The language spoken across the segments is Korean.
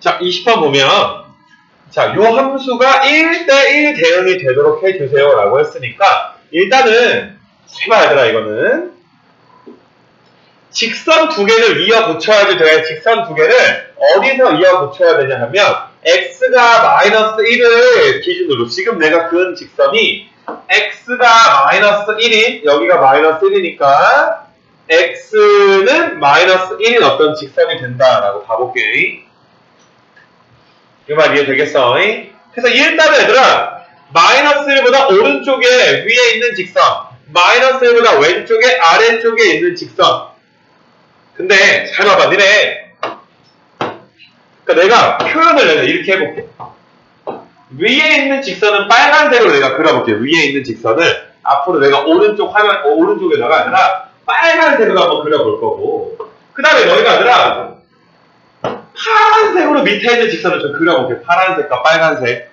자, 20번 보면, 자, 요 함수가 1대1 대응이 되도록 해주세요. 라고 했으니까, 일단은, 해봐, 얘들아, 이거는. 직선 두 개를 이어 붙여야지 돼. 직선 두 개를 어디서 이어 붙여야 되냐 하면, x가 마이너스 1을 기준으로, 지금 내가 그은 직선이 x가 마이너스 1인, 여기가 마이너스 1이니까, x는 마이너스 1인 어떤 직선이 된다라고 봐볼게. 이말 이해 되겠어? 그래서 일단은 얘들아, 마이너스 1보다 오른쪽에 위에 있는 직선, 마이너스 1보다 왼쪽에 아래쪽에 있는 직선. 근데 잘 봐봐, 니네. 그러니까 내가 표현을 내가 이렇게 해볼게. 위에 있는 직선은 빨간색으로 내가 그려볼게. 위에 있는 직선을 앞으로 내가 오른쪽 화면, 어, 오른쪽에다가 아니라 빨간색으로 한번 그려볼 거고. 그 다음에 너희가 아니라 파란색으로 밑에 있는 직선을 좀 그려볼게. 파란색과 빨간색.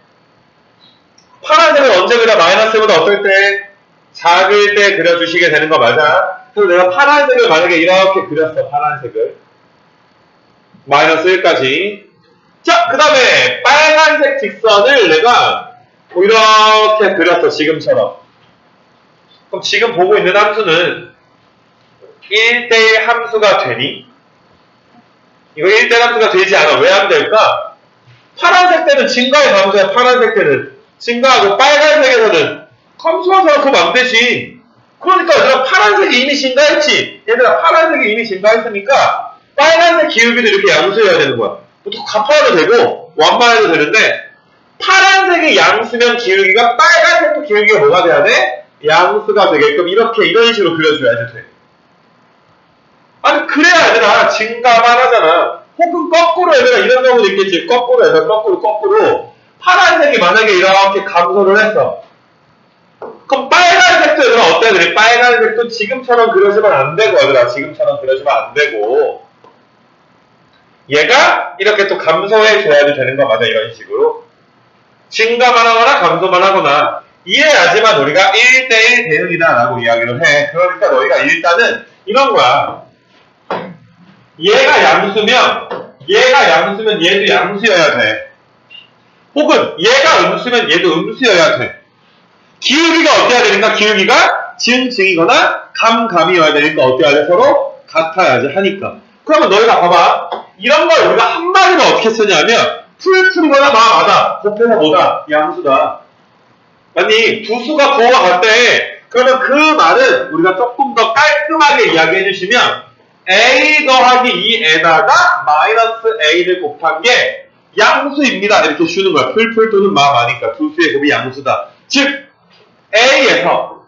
파란색은 언제 그려? 마이너스보다 어떨 때? 작을 때 그려주시게 되는 거 맞아? 그래서 내가 파란색을 만약에 이렇게 그렸어. 파란색을. 마이너스 1까지. 자, 그 다음에 빨간색 직선을 내가 이렇게 그렸어. 지금처럼. 그럼 지금 보고 있는 함수는 1대1 함수가 되니? 이거 1대1 함수가 되지 않아. 왜 안 될까? 파란색 때는 증가의 함수야. 파란색 때는. 증가하고 빨간색에서는 그럼 안 되지. 그러니까 얘들아 파란색이 이미 증가했지. 얘들아 파란색이 이미 증가했으니까 빨간색 기울기도 이렇게 양수해야 되는 거야. 또 갚아도 되고 완만해도 되는데 파란색이 양수면 기울기가 빨간색도 기울기가 뭐가 돼야 돼? 양수가 되게끔 이렇게 이런 식으로 그려줘야지 돼. 아니 그래야 얘들아 증가만 하잖아. 혹은 거꾸로 얘들아 이런 경우도 있겠지. 거꾸로 해서 거꾸로 거꾸로 파란색이 만약에 이렇게 감소를 했어. 그럼 빨간색도 얘들아 어때야 돼? 빨간색도 지금처럼 그려주면 안 되고 얘들아 지금처럼 그려주면 안 되고 얘가 이렇게 또 감소해 줘야지 되는 거 맞아 이런 식으로 증가만 하거나 감소만 하거나 이래야지만 우리가 1대1 대응이다 라고 이야기를 해 그러니까 너희가 일단은 이런 거야 얘가 양수면 얘가 양수면 얘도 양수여야 돼. 혹은 얘가 음수면 얘도 음수여야 돼. 기울기가 어때야 되는가? 기울기가 증, 증이거나 감, 감이어야 되니까 어때야 돼? 서로 같아야지 하니까. 그러면 너희가 봐봐. 이런 걸 우리가 한마디로 어떻게 쓰냐면 풀풀이거나 마마다. 곱해서 뭐다? 양수다. 아니 두 수가 부호가 같대. 그러면 그 말은 우리가 조금 더 깔끔하게 이야기해 주시면 a 더하기 2에다가 마이너스 a를 곱한 게 양수입니다. 이렇게 주는 거야. 풀풀 또는 마마니까. 두 수의 곱이 양수다. 즉 a에서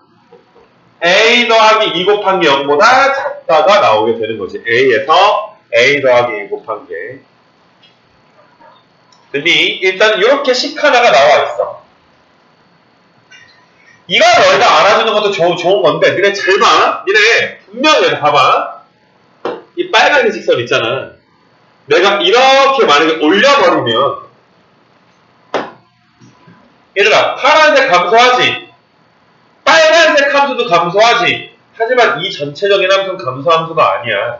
a 더하기 2 곱한 게 0보다 작다가 나오게 되는 거지. A에서 a 더하기 2 곱한 게. 근데 일단 이렇게 식 하나가 나와 있어. 이거 너희가 알아주는 것도 좋은, 좋은 건데 니네 잘 봐. 니네 분명히 봐봐. 이 빨간색 직선 있잖아. 내가 이렇게 만약에 올려버리면 얘들아 파란색 감소하지. 빨간색 함수도 감소하지. 하지만 이 전체적인 함수는 감소 함수가 아니야.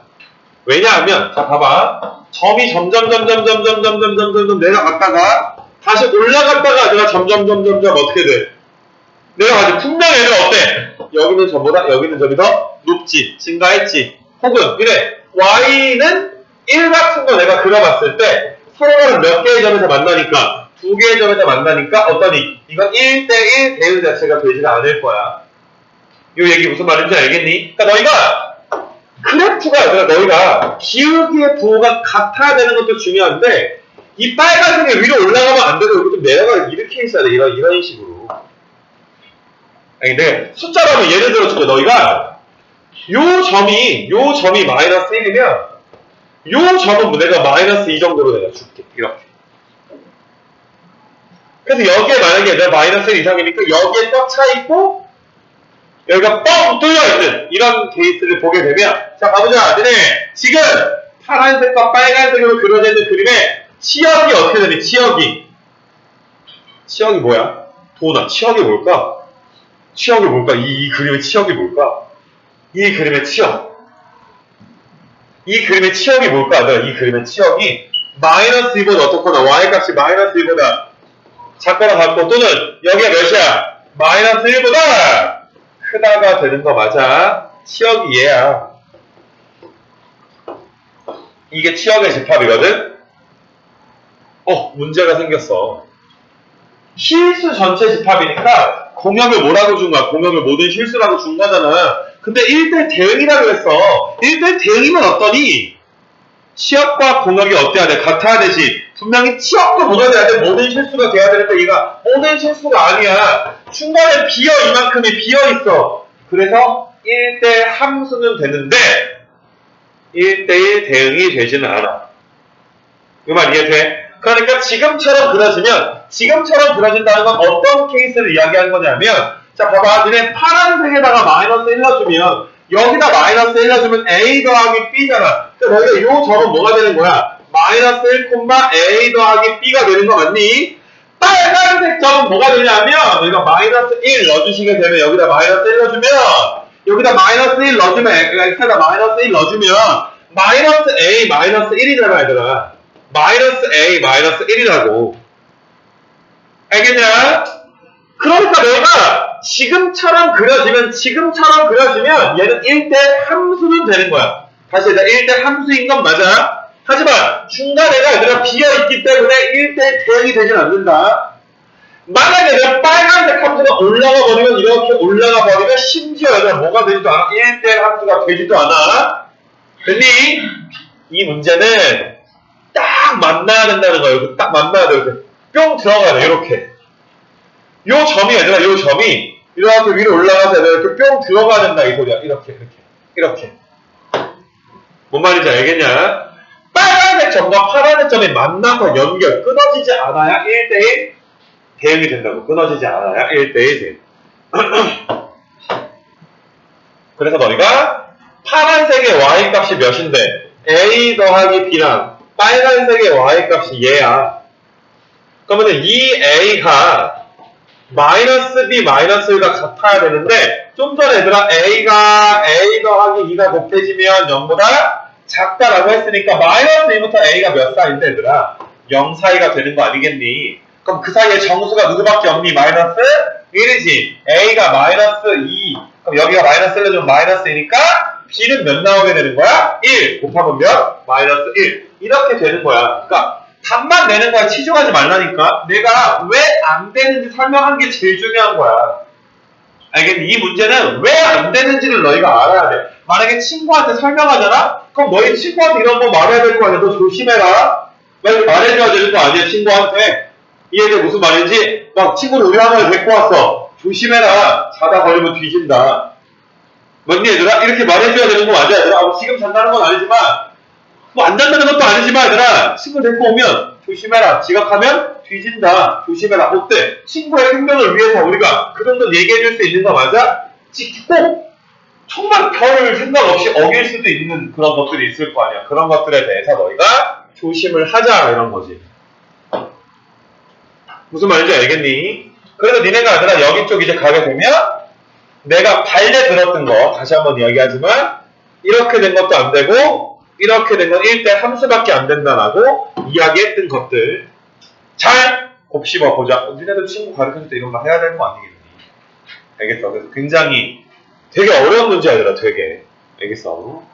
왜냐하면 자 봐봐. 점이 점점 점점 점점 점점 점점 점점 내려갔다가 다시 올라갔다가 내가 점점 점점 점 어떻게 돼? 내가 아주 분명히 얘가 어때? 여기는 점보다 여기는 점이 더 높지. 증가했지. 혹은 그래 y는 1 같은 거 내가 그려봤을 때 서로가 몇 개의 점에서 만나니까 두 개의 점에서 만나니까 어떠니? 이건 1대1 대응 자체가 되지는 않을 거야. 이 얘기 무슨 말인지 알겠니? 그러니까 너희가 그래프가 아니라 너희가 기울기의 부호가 같아야 되는 것도 중요한데 이 빨간색이 위로 올라가면 안 되고 좀 내려가 이렇게 있어야 돼. 이런 이런 식으로. 아니 근데 숫자로 하면 예를 들어 줄게 너희가 요 점이 요 점이 마이너스 1이면 요 점은 내가 마이너스 2 정도로 내가 줄게. 이렇게. 그래서 여기에 만약에 내가 마이너스 1 이상이니까 여기에 꽉 차 있고 여기가 뻥 뚫려 있는 이런 케이스를 보게 되면 자 봐보자. 너네 지금 파란색과 빨간색으로 그려져 있는 그림의 치역이 어떻게 되니? 치역이. 치역이 뭐야? 도나 치역이 뭘까? 치역이 뭘까? 이, 이 그림의 치역이 뭘까? 이 그림의 치역. 이 그림의 치역이 뭘까? 내가 이 그림의 치역이 마이너스 2보다 어떻거나 y값이 마이너스 2보다 작거나 같고 또는 여기가 몇이야? 마이너스 1보다 크다가 되는 거 맞아. 치역이 얘야. 이게 치역의 집합이거든? 어, 문제가 생겼어. 실수 전체 집합이니까 공역을 뭐라고 준 거야? 공역을 모든 실수라고 준 거잖아. 근데 1대 대응이라고 했어. 1대 대응이면 어떠니? 치역과 공역이 어때야 돼? 같아야 되지. 분명히 공역이 돼야 돼. 모든 실수가 돼야 되는데 얘가 모든 실수가 아니야. 중간에 비어 이만큼이 비어 있어. 그래서 1대 함수는 되는데 1대1 대응이 되지는 않아. 그말 이해 돼? 그러니까 지금처럼 그려지면 지금처럼 그려진다는 건 어떤 케이스를 이야기하는 거냐면 자 봐봐 니네 파란색에다가 마이너스 1 넣어주면 여기다 마이너스 1 넣어주면 a 더하기 b잖아 그러니까 너희가 요 점은 뭐가 되는 거야? 마이너스 1, a 더하기 b가 되는 거 맞니? 빨간색 점은 뭐가 되냐면 너희가 마이너스 1 넣어주시게 되면 여기다 마이너스 1 넣어주면 여기다 마이너스 1 넣어주면 x에다 마이너스 1 넣어주면 마이너스 a 마이너스 1이잖아 얘들아 마이너스 a 마이너스 1이라고 알겠냐? 그러니까 내가 지금처럼 그려지면 지금처럼 그려지면 얘는 1대 함수는 되는 거야 다시 얘들아 1대 함수인 건 맞아 하지만 중간에가 얘들아 비어있기 때문에 1대 대응이 되진 않는다 만약에 내가 빨간색 함수가 올라가 버리면 이렇게 올라가 버리면 심지어 얘들아 뭐가 되지도 않아 1대 함수가 되지도 않아 됐니? 이 문제는 딱 만나야 된다는 거예요. 딱 만나야 돼요. 뿅 들어가야 돼. 이렇게. 요 점이 얘들아, 요 점이 이렇게 위로 올라가서 이렇게 뿅 들어가야 된다 이 소리야. 이렇게, 이렇게, 이렇게. 뭔 말인지 알겠냐? 빨간색 점과 파란색 점이 만나서 연결, 끊어지지 않아야 1대1 대응이 된다고. 끊어지지 않아야 1대1 대응. 그래서 너희가 파란색의 y 값이 몇인데 a 더하기 b랑 빨간색의 y 값이 얘야. 그러면 이 a가 마이너스 b 마이너스 1과 같아야 되는데 좀 전에 얘들아 a가 a 더하기 2가 곱해지면 0보다 작다라고 했으니까 마이너스 2부터 a가 몇 사이인데 얘들아 0 사이가 되는 거 아니겠니? 그럼 그 사이에 정수가 누구밖에 없니? 마이너스 1이지. a가 마이너스 2. 그럼 여기가 마이너스 1로 좀 마이너스 2니까 b는 몇 나오게 되는 거야? 1 곱하면 몇? 마이너스 1 이렇게 되는 거야 그러니까 답만 내는 거야. 치중하지 말라니까. 내가 왜 안 되는지 설명한 게 제일 중요한 거야. 알겠니? 이 문제는 왜 안 되는지를 너희가 알아야 돼. 만약에 친구한테 설명하잖아? 그럼 너희 친구한테 이런 거 말해야 될 거 아니야? 너 조심해라. 왜 말해줘야 되는 거 아니야 친구한테? 이 얘기 무슨 말인지? 막 친구를 우리 학원에 데리고 왔어. 조심해라. 자다 걸리면 뒤진다. 뭔니 얘들아? 이렇게 말해줘야 되는 거 맞아 얘들아? 뭐 지금 잔다는 건 아니지만 뭐안 잔다는 것도 아니지만 얘들아 친구 데리고 오면 조심해라 지각하면 뒤진다 조심해라 어때? 친구의 생명을 위해서 우리가 그 정도 얘기해 줄 수 있는 거 맞아? 지키고 정말 별 생각 없이 어길 수도 있는 그런 것들이 있을 거 아니야 그런 것들에 대해서 너희가 조심을 하자 이런 거지 무슨 말인지 알겠니? 그래서 니네가 얘들아 여기 쪽 이제 가게 되면 내가 발대 들었던 거 다시 한번 이야기하지만 이렇게 된 것도 안 되고 이렇게 된건 1대 함수밖에 안 된다라고 이야기했던 것들 잘 곱씹어 보자. 니네도 친구 가르쳐줄 때 이런 거 해야 되는 거 아니겠니? 알겠어. 그래서 굉장히 되게 어려운 문제야 얘들아 되게 알겠어.